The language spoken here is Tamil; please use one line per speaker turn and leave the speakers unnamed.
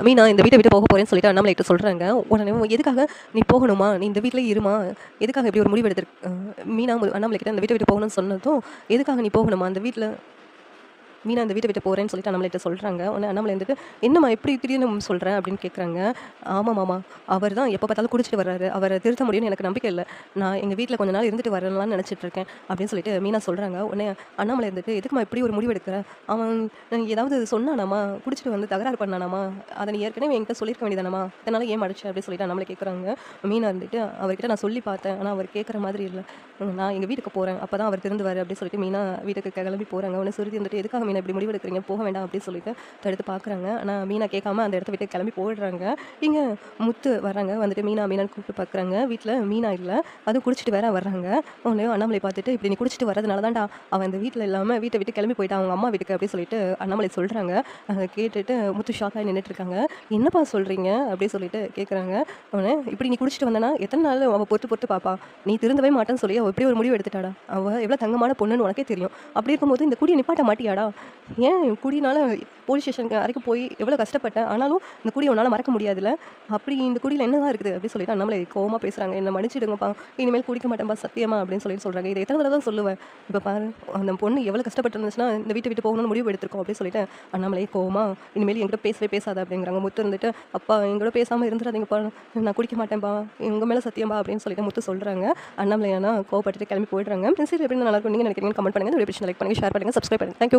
மீனா இந்த வீட்டை விட்டு போக போகிறேன்னு சொல்லிட்டு அண்ணாமலை கிட்ட உடனே எதுக்காக நீ போகணுமா? நீ இந்த வீட்டில் இருமா. எதுக்காக இப்படி ஒரு முடிவு எடுத்திருக்க மீனா மு- அண்ணாமலை கிட்ட வீட்டை விட்டு போகணும்னு சொன்னதும் எதுக்காக நீ போகணுமா? அந்த வீட்டில் மீனா அந்த வீட்டை விட்டு போகிறேன்னு சொல்லிட்டு அண்ணாமலை சொல்கிறாங்க உடனே அண்ணாமலை வந்துட்டு என்னம்மா எப்படி திடீர்னு சொல்கிறேன் அப்படின்னு கேட்குறாங்க ஆமாம் மாமா அவர் தான் எப்போ பார்த்தாலும் குடிச்சிட்டு வர்றாரு. அவரை திருத்த முடியும்னு எனக்கு நம்பிக்கை இல்லை. நான் எங்கள் வீட்டில் கொஞ்ச நாள் இருந்துட்டு வரலாம்னு நினச்சிட்டு இருக்கேன். அப்படின்னு சொல்லிட்டு மீனா சொல்கிறாங்க உடனே அண்ணாமலை இருந்துட்டு எதுக்குமா இப்படி ஒரு முடிவு எடுக்கிற? அவன் ஏதாவது சொன்னானாமா? குடிச்சிட்டு வந்து தகராறு பண்ணானாமா? அதை நீ ஏற்கனவே என்கிட்ட சொல்லியிருக்க வேண்டியதானமா அதனால ஏன் அடிச்சு அப்படின்னு சொல்லிட்டு நம்மளை கேட்குறாங்க மீனா இருந்துட்டு அவர்கிட்ட நான் சொல்லி பார்த்தேன். ஆனால் அவர் கேட்குற மாதிரி இல்லை. நான் எங்கள் வீட்டுக்கு போகிறேன் அப்போ தான் அவர் திருந்துவார். அப்படின்னு சொல்லிட்டு மீனா வீட்டுக்கு கிளம்பி போகிறாங்க உடனே சுருதி வந்துட்டு எதுக்காக மீனா இப்படி முடிவு எடுக்கிறீங்க போக வேண்டாம் அப்படின்னு சொல்லிட்டு தடுத்து பார்க்குறாங்க. ஆனால் மீனா கேட்காம அந்த இடத்த விட்டு கிளம்பி போயிடுறாங்க. இங்கே முத்து வர்றாங்க. வந்துட்டு மீனா மீனான்னு கூப்பிட்டு பார்க்குறாங்க. வீட்டில் மீனா இல்லை. அதுவும் குடிச்சிட்டு வேற வர்றாங்க. உடனே அண்ணாமலை பார்த்துட்டு இப்படி நீ குடிச்சிட்டு வரதுனால தான்டா அவன் இந்த வீட்டில் இல்லாமல் வீட்டை விட்டு கிளம்பி போயிட்டான். அவங்க அம்மா வீட்டுக்கு அப்படின்னு சொல்லிட்டு அண்ணாமலை சொல்கிறாங்க அதை கேட்டுட்டு முத்து ஷாக்காகி நின்றுட்டு இருக்காங்க. என்னப்பா சொல்கிறீங்க அப்படின்னு சொல்லிட்டு கேட்குறாங்க உடனே இப்படி நீ குடிச்சிட்டு வந்தனா எத்தனை நாள் அவள் பொறுத்து பொறுத்து பாப்பா? நீ திருந்தவே மாட்டேன்னு சொல்லி அவள் இப்படி ஒரு முடிவு எடுத்துட்டாடா? அவள் எவ்வளோ தங்கமான பொண்ணுன்னு உனக்கே தெரியும். அப்படி இருக்கும்போது இந்த குடியை நிப்பாட்ட மாட்டியாடா? ஏன் குடினால போலீஸ் ஸ்டேஷனுக்கு வரைக்கும் போய் எவ்வளோ கஷ்டப்பட்டேன்? ஆனாலும் இந்த குடியை உன்னால் மறக்க முடியாதுல்ல? அப்படி இந்த குடியில் என்னதான் இருக்குது? அப்படி சொல்லிட்டு அண்ணாமலை கோவமாக பேசுகிறாங்க என்ன மன்னிச்சிடுங்கப்பா. இனிமேல் குடிக்க மாட்டேன்ப்பா சத்தியமா அப்படின்னு சொல்லி சொல்கிறாங்க இதை எத்தனை தடவை தான் சொல்லுவேன். இப்போ பாரு அந்த பொண்ணு எவ்வளோ கஷ்டப்பட்டு இருந்துச்சுன்னா இந்த வீட்டை விட்டு போகணும்னு முடிவு எடுத்திருக்கோம் அப்படின்னு சொல்லிட்டு அண்ணாமலை கோவமா இனிமேல் என்கிட்ட பேசவே பேசாத அப்படிங்கிறாங்க. முத்து இருந்துட்டு அப்பா எங்கூட பேசாமல் இருந்துடாதீங்கப்பா நான் குடிக்க மாட்டேன்ப்பா உங்கள் மேலே சத்தியம்பா அப்படின்னு சொல்லிட்டு முத்து சொல்கிறாங்க அண்ணாமலை ஆனால் கோவப்பட்டுட்டு கிளம்பி போயிடுறாங்க. சரி எப்படி நல்லா இருக்கும். நீங்கள் நினைக்கிறீங்க கமெண்ட் பண்ணுங்கள் இந்த வீடியோ லைக் பண்ணுங்கள் ஷேர் பண்ணுங்கள் சப்ஸ்கிரைப் பண்ணுங்கள் தேங்க்யூ